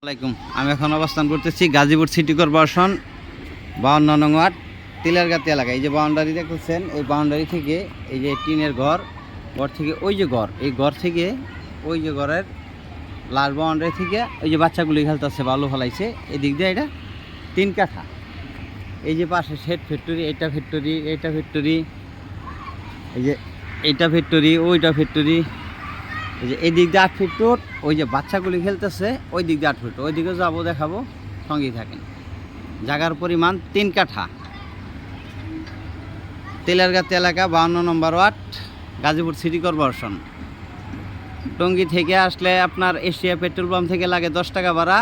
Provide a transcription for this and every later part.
আসসালামাইকুম আমি এখন অবস্থান করতেছি গাজীপুর সিটি কর্পোরেশন বাউন্ন নং ওয়ার্ড, তিলারগাতি এলাকা এই যে বাউন্ডারি দেখতেছেন এই বাউন্ডারি থেকে এই যে টিনের ঘর ঘর থেকে ওই যে ঘর, এই ঘর থেকে ওই যে ঘরের লাল বাউন্ডারি থেকে ওই যে বাচ্চাগুলি খেলতেছে, বালু ফেলাইছে। এদিক দিয়ে এটা তিন কাঠা। এই যে পাশে শেড ফ্যাক্টরি এইটা ফ্যাক্টরি এইটা ফ্যাক্টরি এই যে এইটা ফ্যাক্টরি ওইটা ফ্যাক্টরি এই যে এই দিক দিয়ে আট ফিট রোড ওই যে বাচ্চাগুলি খেলতেছে ওই দিক দিয়ে আট ফিট ওই দিকে যাব, দেখাবো। সঙ্গেই থাকেন। জায়গার পরিমাণ তিন কাঠা। তেলেরগাতি এলাকা, বাউন্ন number ward, Gazipur city corporation. Tongi থেকে আসলে আপনার এশিয়া পেট্রোল পাম্প থেকে লাগে দশ টাকা ভাড়া,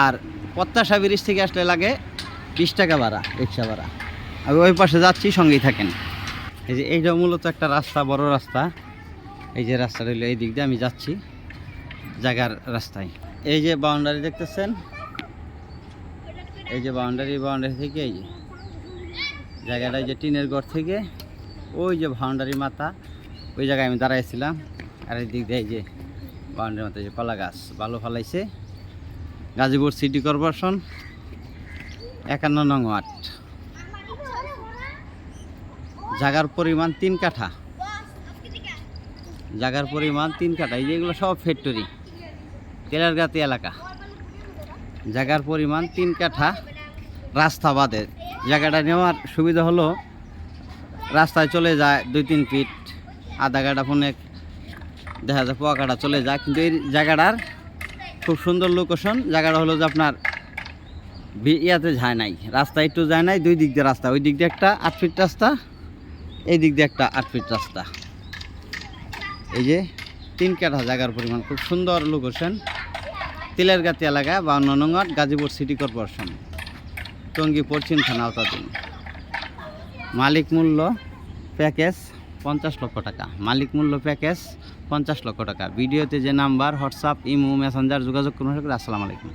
আর পত্তাশা ব্রিজ থেকে আসলে লাগে বিশ টাকা ভাড়া, রিক্সা ভাড়া। আমি ওই পাশে যাচ্ছি, সঙ্গেই থাকেন। এই যে এইটা মূলত একটা রাস্তা, বড় রাস্তা। এই যে রাস্তা রইল এই দিক দিয়ে আমি যাচ্ছি জায়গার রাস্তায়। এই যে বাউন্ডারি দেখতেছেন? এই যে বাউন্ডারি বাউন্ডারি থেকে এই যে জায়গাটা এই যে টিনের ঘর থেকে, ওই যে বাউন্ডারি মাথা, ওই জায়গায় আমি দাঁড়াইছিলাম। আর এই দিক দিয়ে এই যে বাউন্ডারি মাথা যে কলা গাছ ভালো ফলাইছে। গাজীপুর সিটি কর্পোরেশন, একান্ন নং ওয়ার্ড। জায়গার পরিমাণ তিন কাঠা। জায়গার পরিমাণ তিন কাঠা, এই যেগুলো সব ফ্যাক্টরি তেলারগাতি এলাকা। জায়গার পরিমাণ তিন কাঠা রাস্তা বাদে। জায়গাটা নেওয়ার সুবিধা হলো, রাস্তায় চলে যায় দুই তিন ফিট আধা কাটা ফোনে দেখা যায় পোয়া কাটা চলে যায়। কিন্তু এই জায়গাটার খুব সুন্দর লোকেশন জায়গাটা হলো যে আপনার ইয়াতে যায় নাই, রাস্তা একটু যায় নাই, দুই দিক দিয়ে রাস্তা, ওই দিক দিয়ে একটা আট ফিট রাস্তা, এই দিক দিয়ে একটা আট ফিট রাস্তা। এই যে তিন কাঠা জায়গার পরিমাণ, খুব সুন্দর লোকেশন তিলেরগাতি এলাকা বা ননঙ্গট গাজীপুর সিটি কর্পোরেশন টঙ্গী পশ্চিম থানা আওতাধীন। মালিক মূল্য প্যাকেজ পঞ্চাশ লক্ষ টাকা। মালিক মূল্য প্যাকেজ পঞ্চাশ লক্ষ টাকা। ভিডিওতে যে নাম্বার, হোয়াটসঅ্যাপ, ইমো, মেসেঞ্জার যোগাযোগ করুন, আসসালামু আলাইকুম।